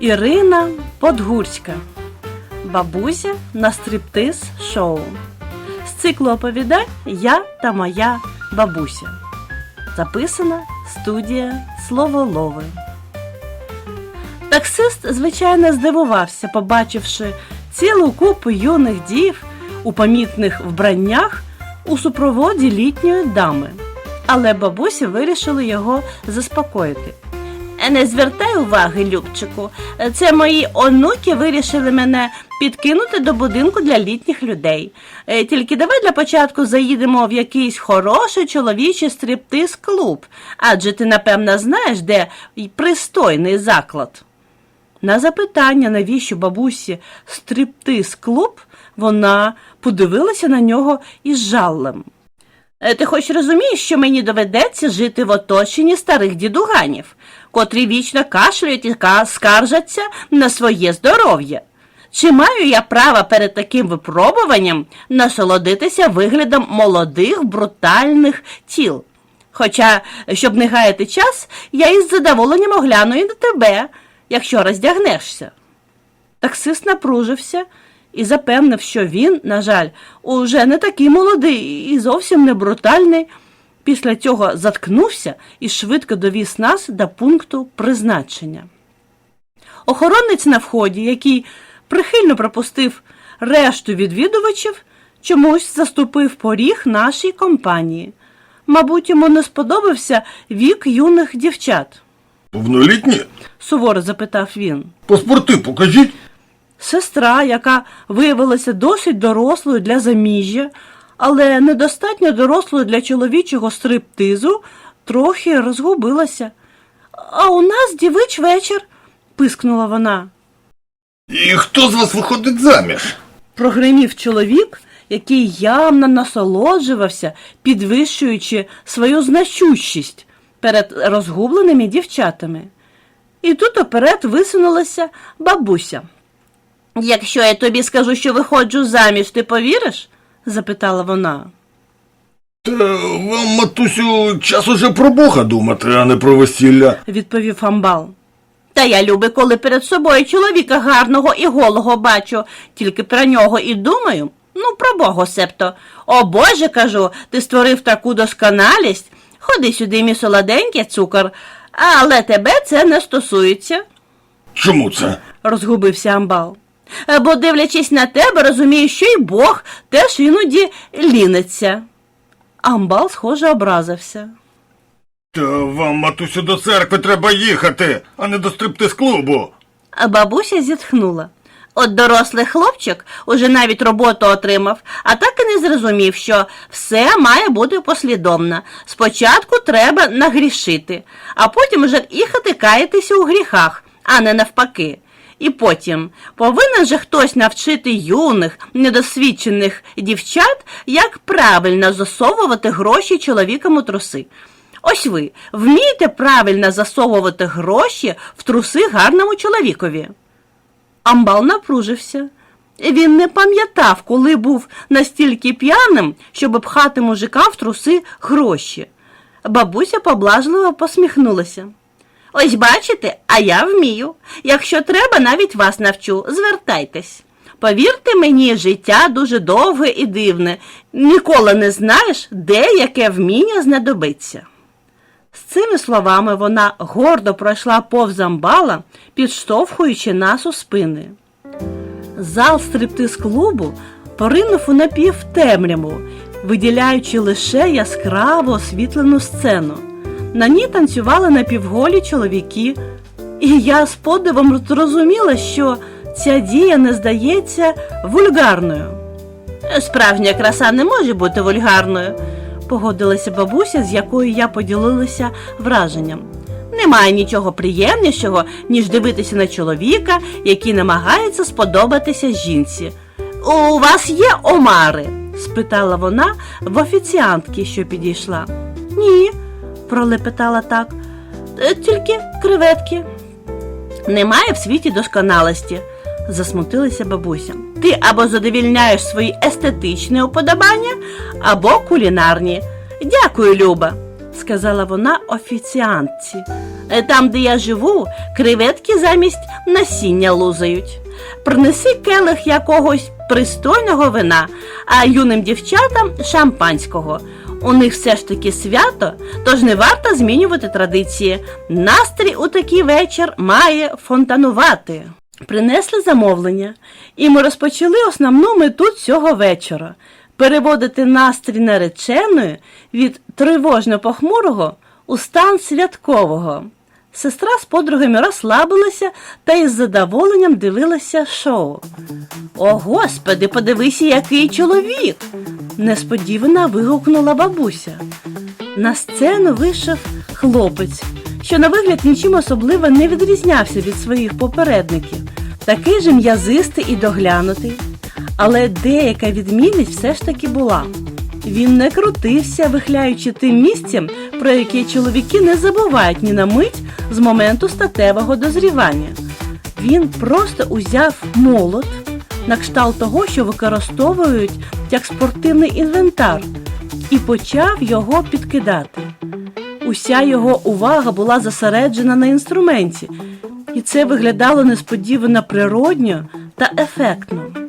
Ірина Подгурська. Бабуся на стриптиз шоу. З циклу оповідань Я та моя бабуся. Записана студія Словолови. Таксист, звичайно, здивувався, побачивши цілу купу юних дів у помітних вбраннях у супроводі літньої дами. Але бабуся вирішила його заспокоїти. «Е, Не звертай уваги, Любчику. Це мої онуки вирішили мене підкинути до будинку для літніх людей. Е, Тільки давай для початку заїдемо в якийсь хороший чоловічий стриптиз-клуб, адже ти, напевно, знаєш, де пристойний заклад. На запитання, навіщо бабусі стриптиз-клуб, вона подивилася на нього із жалем. Е, Ти хоч розумієш, що мені доведеться жити в оточенні старих дідуганів, котрі вічно кашляють і скаржаться на своє здоров'я. Чи маю я право перед таким випробуванням насолодитися виглядом молодих брутальних тіл? Хоча, щоб не гаяти час, я із задоволенням огляну і на тебе, якщо роздягнешся. Таксист напружився і запевнив, що він, на жаль, уже не такий молодий і зовсім не брутальний. Після цього заткнувся і швидко довіз нас до пункту призначення. Охоронець на вході, який прихильно пропустив решту відвідувачів, чомусь заступив поріг нашій компанії. Мабуть, йому не сподобався вік юних дівчат, Повнолітні? суворо запитав він. Паспорти покажіть. Сестра, яка виявилася досить дорослою для заміжжя, але недостатньо дорослою для чоловічого стриптизу, трохи розгубилася. А у нас дівич вечір, пискнула вона. І хто з вас виходить заміж? Прогримів чоловік, який явно насолоджувався, підвищуючи свою значущість перед розгубленими дівчатами. І тут оперед висунулася бабуся. Якщо я тобі скажу, що виходжу заміж, ти повіриш? Запитала вона. Та вам, матусю, час уже про Бога думати, а не про весілля. відповів амбал. Та я люби, коли перед собою чоловіка гарного і голого бачу, тільки про нього і думаю. Ну, про Бога септо. О Боже, кажу, ти створив таку досконалість. Ходи сюди, мій солоденький цукор, але тебе це не стосується, Чому це? розгубився амбал. «Е, Бо, дивлячись на тебе, розумію, що й Бог теж іноді ліниться. Амбал, схоже, образився. Та вам, матусю, до церкви треба їхати, а не до стриптиз-клубу. Бабуся зітхнула. От дорослий хлопчик уже навіть роботу отримав, а так і не зрозумів, що все має бути послідовно. Спочатку треба нагрішити, а потім уже їхати каятися у гріхах, а не навпаки. І потім повинен же хтось навчити юних, недосвідчених дівчат, як правильно засовувати гроші чоловікам у труси. Ось ви вмієте правильно засовувати гроші в труси гарному чоловікові. Амбал напружився. Він не пам'ятав, коли був настільки п'яним, щоб пхати мужика в труси гроші. Бабуся поблажливо посміхнулася. Ось бачите, а я вмію. Якщо треба, навіть вас навчу. Звертайтесь. Повірте мені, життя дуже довге і дивне. Ніколи не знаєш, де яке вміння знадобиться. З цими словами вона гордо пройшла повз амбала, підштовхуючи нас у спини. Зал стриптиз-клубу поринув у напівтемряву, виділяючи лише яскраво освітлену сцену. На ній танцювали напівголі чоловіки, і я з подивом зрозуміла, що ця дія не здається вульгарною. Справжня краса не може бути вульгарною, погодилася бабуся, з якою я поділилася враженням. Немає нічого приємнішого, ніж дивитися на чоловіка, який намагається сподобатися жінці. У вас є омари? спитала вона в офіціантки, що підійшла. Ні, пролепетала так. «Е, Тільки креветки. Немає в світі досконалості, засмутилася бабуся. Ти або задовільняєш свої естетичні уподобання, або кулінарні. Дякую, Люба, сказала вона офіціантці. Е, Там, де я живу, креветки замість насіння лузають. Принеси келих якогось пристойного вина, а юним дівчатам шампанського. У них все ж таки свято, тож не варто змінювати традиції. Настрій у такий вечір має фонтанувати. Принесли замовлення, і ми розпочали основну мету цього вечора переводити настрій нареченої від тривожно похмурого у стан святкового. Сестра з подругами розслабилася та із задоволенням дивилася шоу. О, господи, подивися, який чоловік! несподівано вигукнула бабуся. На сцену вийшов хлопець, що на вигляд нічим особливо не відрізнявся від своїх попередників, такий же м'язистий і доглянутий. Але деяка відмінність все ж таки була. Він не крутився, вихляючи тим місцем, про яке чоловіки не забувають ні на мить з моменту статевого дозрівання. Він просто узяв молот на кшталт того, що використовують як спортивний інвентар, і почав його підкидати. Уся його увага була зосереджена на інструменті, і це виглядало несподівано природньо та ефектно.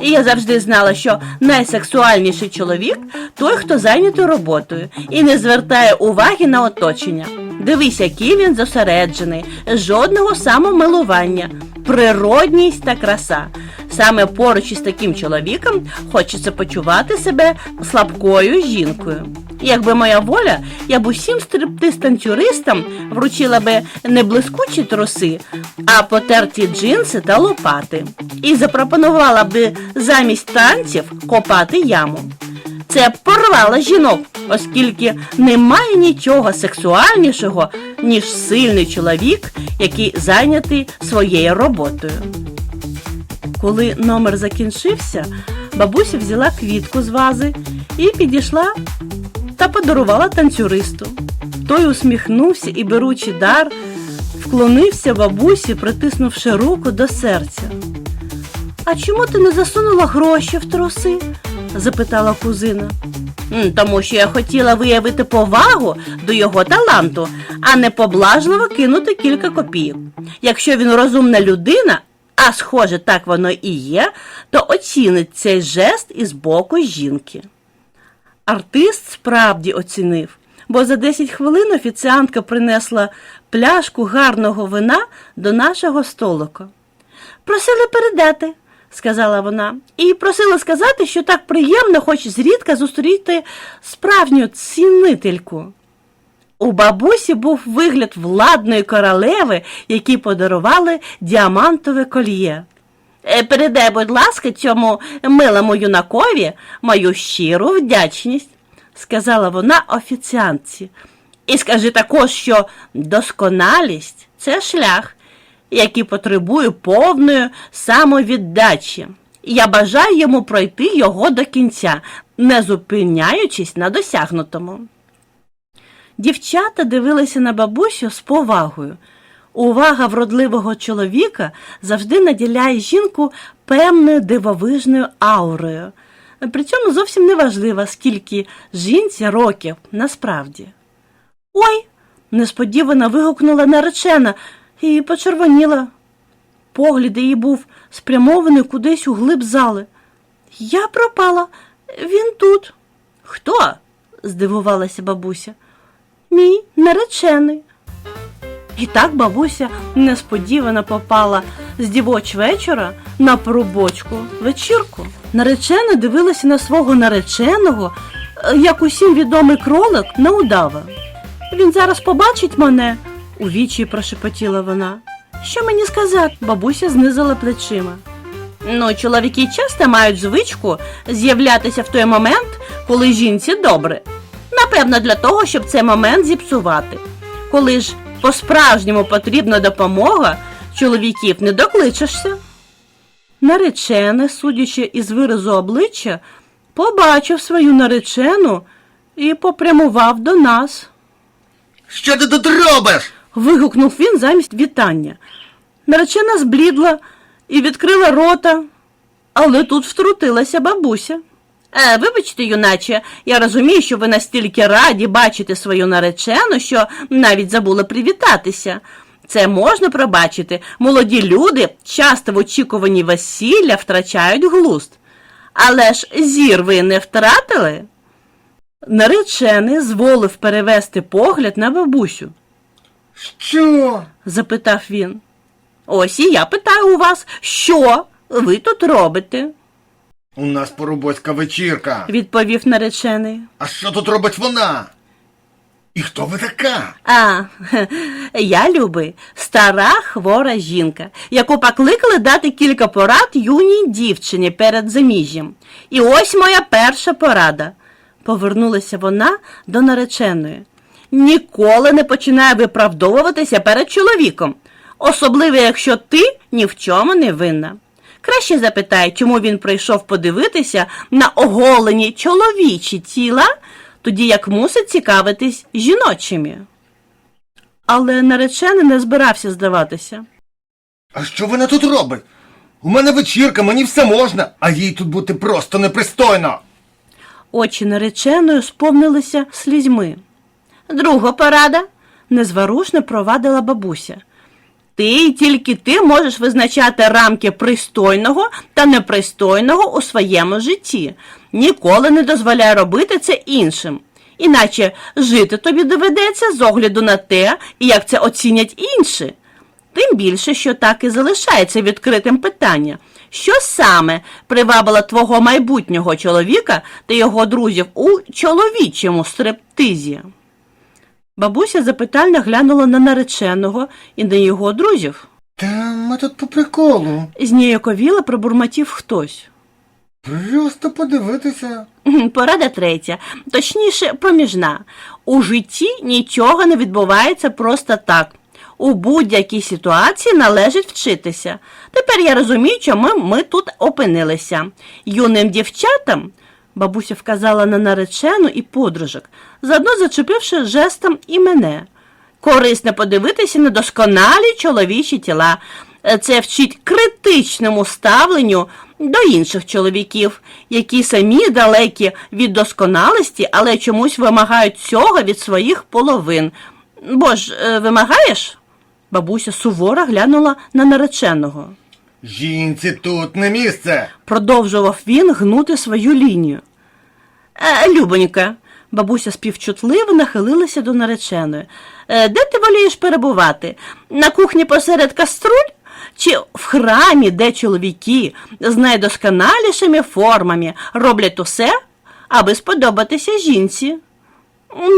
І я завжди знала, що найсексуальніший чоловік той, хто зайнятий роботою і не звертає уваги на оточення. Дивись, який він зосереджений, жодного самомилування, природність та краса. Саме поруч із таким чоловіком хочеться почувати себе слабкою жінкою. Якби моя воля, я б усім стриптиз-танцюристам вручила би не блискучі труси, а потерті джинси та лопати. І запропонувала би замість танців копати яму. Це б порвало жінок, оскільки немає нічого сексуальнішого, ніж сильний чоловік, який зайнятий своєю роботою. Коли номер закінчився, бабуся взяла квітку з вази і підійшла та подарувала танцюристу. Той усміхнувся і, беручи дар, вклонився бабусі, притиснувши руку до серця. А чому ти не засунула гроші в труси? запитала кузина. Тому що я хотіла виявити повагу до його таланту, а не поблажливо кинути кілька копійок. Якщо він розумна людина, а схоже, так воно і є, то оцінить цей жест із боку жінки. Артист справді оцінив, бо за 10 хвилин офіціантка принесла пляшку гарного вина до нашого столика. Просили передати, сказала вона, і просила сказати, що так приємно, хоч зрідка зустріти справжню цінительку. У бабусі був вигляд владної королеви, якій подарували діамантове кольє. «Е, Передай, будь ласка, цьому милому юнакові мою щиру вдячність, сказала вона офіціантці. І скажи також, що досконалість це шлях, який потребує повної самовіддачі. Я бажаю йому пройти його до кінця, не зупиняючись на досягнутому. Дівчата дивилися на бабусю з повагою. Увага вродливого чоловіка завжди наділяє жінку певною дивовижною аурою. При цьому зовсім не важливо, скільки жінці років насправді. Ой! несподівано вигукнула наречена і почервоніла. Погляд її був спрямований кудись у глиб зали. Я пропала, він тут. Хто? здивувалася бабуся. Мій наречений. І так бабуся несподівано попала з дівоч вечора на порубочку вечірку. Наречена дивилася на свого нареченого, е, як усім відомий кролик на удава. Він зараз побачить мене, у вічі прошепотіла вона. Що мені сказати? Бабуся знизила плечима. Ну, чоловіки часто мають звичку з'являтися в той момент, коли жінці добре. Напевно, для того, щоб цей момент зіпсувати. Коли ж по-справжньому потрібна допомога, чоловіків не докличешся. Наречений, судячи із виразу обличчя, побачив свою наречену і попрямував до нас. Що ти тут робиш? Вигукнув він замість вітання. Наречена зблідла і відкрила рота, але тут втрутилася бабуся. Е, вибачте, юначе, я розумію, що ви настільки раді бачити свою наречену, що навіть забули привітатися. Це можна пробачити. Молоді люди часто в очікуванні весілля втрачають глузд. Але ж зір ви не втратили? Наречений зволив перевести погляд на бабусю. Що? запитав він. Ось і я питаю у вас, що ви тут робите? У нас поробоцька вечірка. відповів наречений. А що тут робить вона? І хто ви така? А, я люби, стара хвора жінка, яку покликали дати кілька порад юній дівчині перед заміжжям. І ось моя перша порада. Повернулася вона до нареченої. Ніколи не починай виправдовуватися перед чоловіком, особливо якщо ти ні в чому не винна. Краще запитай, чому він прийшов подивитися на оголені чоловічі тіла, тоді як мусить цікавитись жіночими. Але наречений не збирався здаватися. А що вона тут робить? У мене вечірка, мені все можна, а їй тут бути просто непристойно. Очі нареченої сповнилися слізьми. Друга порада незворушно провадила бабуся. Ти і тільки ти можеш визначати рамки пристойного та непристойного у своєму житті. Ніколи не дозволяй робити це іншим. Іначе жити тобі доведеться з огляду на те, як це оцінять інші. Тим більше, що так і залишається відкритим питання, що саме привабило твого майбутнього чоловіка та його друзів у чоловічому стриптизі? Бабуся запитально глянула на нареченого і на його друзів. Та ми тут по приколу. Зніяковіло пробурмотів хтось. Просто подивитися. Порада третя, точніше, проміжна. У житті нічого не відбувається просто так. У будь-якій ситуації належить вчитися. Тепер я розумію, чому ми тут опинилися. Юним дівчатам, бабуся вказала на наречену і подружок, заодно зачепивши жестом і мене. Корисно подивитися на досконалі чоловічі тіла. Це вчить критичному ставленню до інших чоловіків, які самі далекі від досконалості, але чомусь вимагають цього від своїх половин. Бо ж, е, вимагаєш? Бабуся суворо глянула на нареченого. Жінці тут не місце. Продовжував він гнути свою лінію. Е, Любонька, бабуся співчутливо нахилилася до нареченої. Е, де ти волієш перебувати? На кухні посеред каструль? Чи в храмі, де чоловіки з найдосконалішими формами роблять усе, аби сподобатися жінці?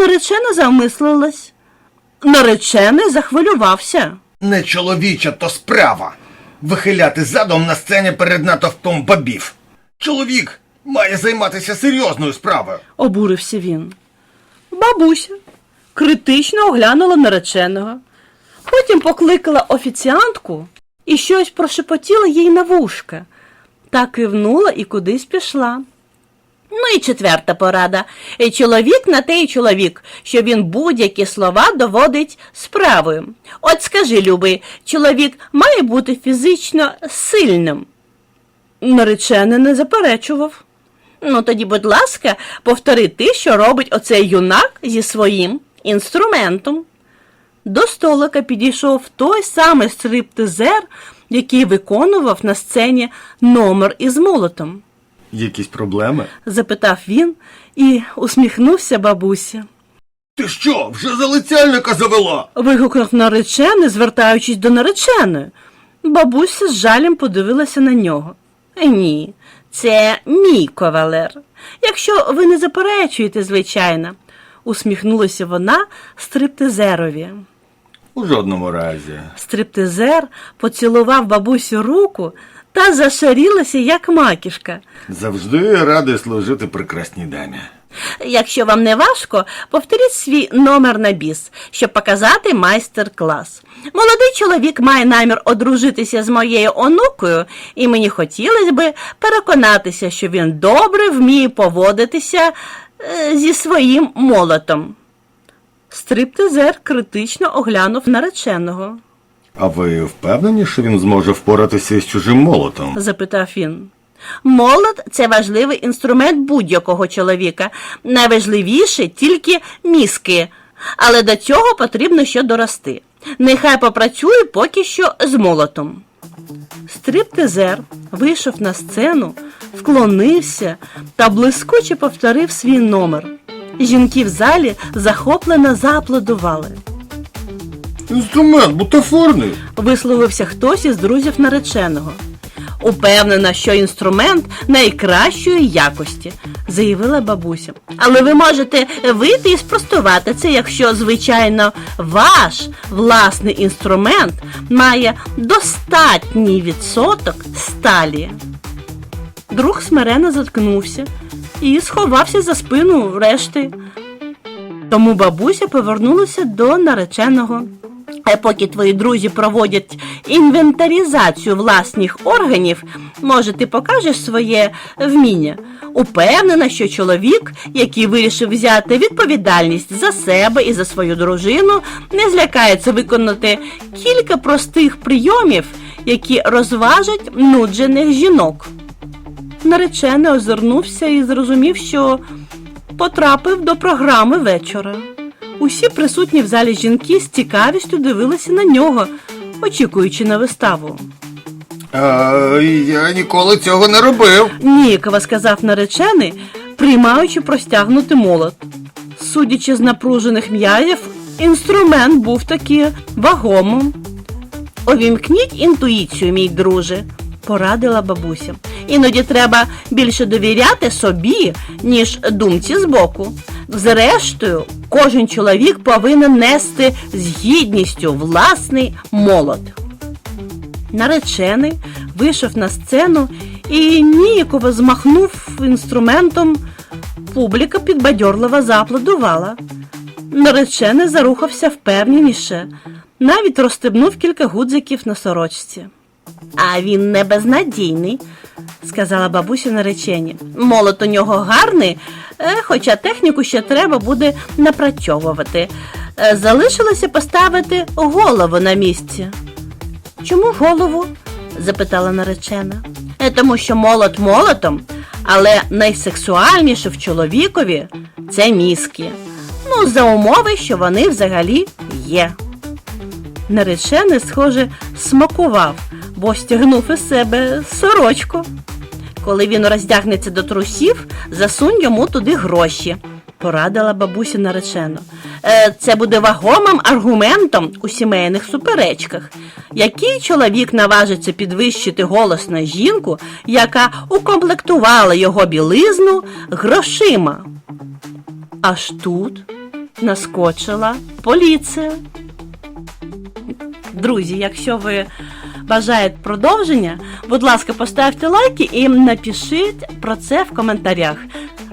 Наречена замислилась. Наречений захвилювався. Не чоловіча, то справа. Вихиляти задом на сцені перед натовпом бабів. Чоловік має займатися серйозною справою. обурився він. Бабуся критично оглянула нареченого. Потім покликала офіціантку і щось прошепотіла їй на вушка. Та кивнула і кудись пішла. Ну і четверта порада. Е, Чоловік на те й чоловік, що він будь-які слова доводить справою. От скажи, любий, чоловік має бути фізично сильним. Наречений не заперечував. Ну тоді, будь ласка, повтори ти, що робить оцей юнак зі своїм інструментом. До столика підійшов той самий стриптизер, який виконував на сцені номер із молотом. Якісь проблеми? запитав він і усміхнувся бабуся. Ти що, вже залицяльника завела? Вигукнув наречений, звертаючись до нареченої. Бабуся з жалем подивилася на нього. Ні, це мій кавалер. Якщо ви не заперечуєте, звичайно, усміхнулася вона стриптизерові. У жодному разі. Стриптизер поцілував бабусю руку та зашарілася, як макішка. Завжди радий служити прекрасній дамі. Якщо вам не важко, повторіть свій номер на біс, щоб показати майстер-клас. Молодий чоловік має намір одружитися з моєю онукою, і мені хотілося би переконатися, що він добре вміє поводитися е, зі своїм молотом. Стриптизер критично оглянув нареченого, А ви впевнені, що він зможе впоратися з чужим молотом? запитав він. Молот це важливий інструмент будь-якого чоловіка. Найважливіше тільки мізки. Але до цього потрібно ще дорости. Нехай попрацює поки що з молотом. Стриптизер вийшов на сцену, вклонився та блискуче повторив свій номер. Жінки в залі захоплено зааплодували. Інструмент бутафорний. Висловився хтось із друзів нареченого. Упевнена, що інструмент найкращої якості, заявила бабуся. Але ви можете вийти і спростувати це, якщо, звичайно, ваш власний інструмент має достатній відсоток сталі. Друг смирено заткнувся і сховався за спину решти. Тому бабуся повернулася до нареченого. А поки твої друзі проводять інвентаризацію власних органів, може, ти покажеш своє вміння. Упевнена, що чоловік, який вирішив взяти відповідальність за себе і за свою дружину, не злякається виконати кілька простих прийомів, які розважать нуджених жінок. Наречений озирнувся і зрозумів, що потрапив до програми вечора. Усі присутні в залі жінки з цікавістю дивилися на нього, очікуючи на виставу. А, я ніколи цього не робив. Ніяково сказав наречений, приймаючи простягнути молот. Судячи з напружених м'язів, інструмент був таки вагомим. Увімкніть інтуїцію, мій друже, порадила бабуся. Іноді треба більше довіряти собі, ніж думці збоку. Зрештою, кожен чоловік повинен нести з гідністю власний молот. Наречений вийшов на сцену і ніяково змахнув інструментом. Публіка підбадьорливо зааплодувала. Наречений зарухався впевненіше, навіть розстебнув кілька гудзиків на сорочці. А він не безнадійний, сказала бабуся наречені. Молот у нього гарний, е, хоча техніку ще треба буде напрацьовувати. Е, Залишилося поставити голову на місці. Чому голову? запитала наречена. «Е, Тому що молот молотом, але найсексуальніше в чоловікові це мізки. Ну, за умови, що вони взагалі є. Наречений, схоже, смакував, бо стягнув із себе сорочку. Коли він роздягнеться до трусів, засунь йому туди гроші, порадила бабуся наречено. Е, Це буде вагомим аргументом у сімейних суперечках. Який чоловік наважиться підвищити голос на жінку, яка укомплектувала його білизну грошима? Аж тут наскочила поліція. Друзі, якщо ви бажаєте продовження, будь ласка, поставте лайки і напишіть про це в коментарях.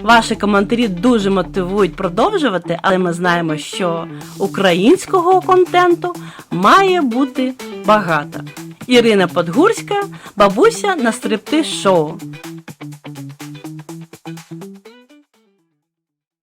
Ваші коментарі дуже мотивують продовжувати, але ми знаємо, що українського контенту має бути багато. Ірина Подгурська, бабуся на стриптиз шоу.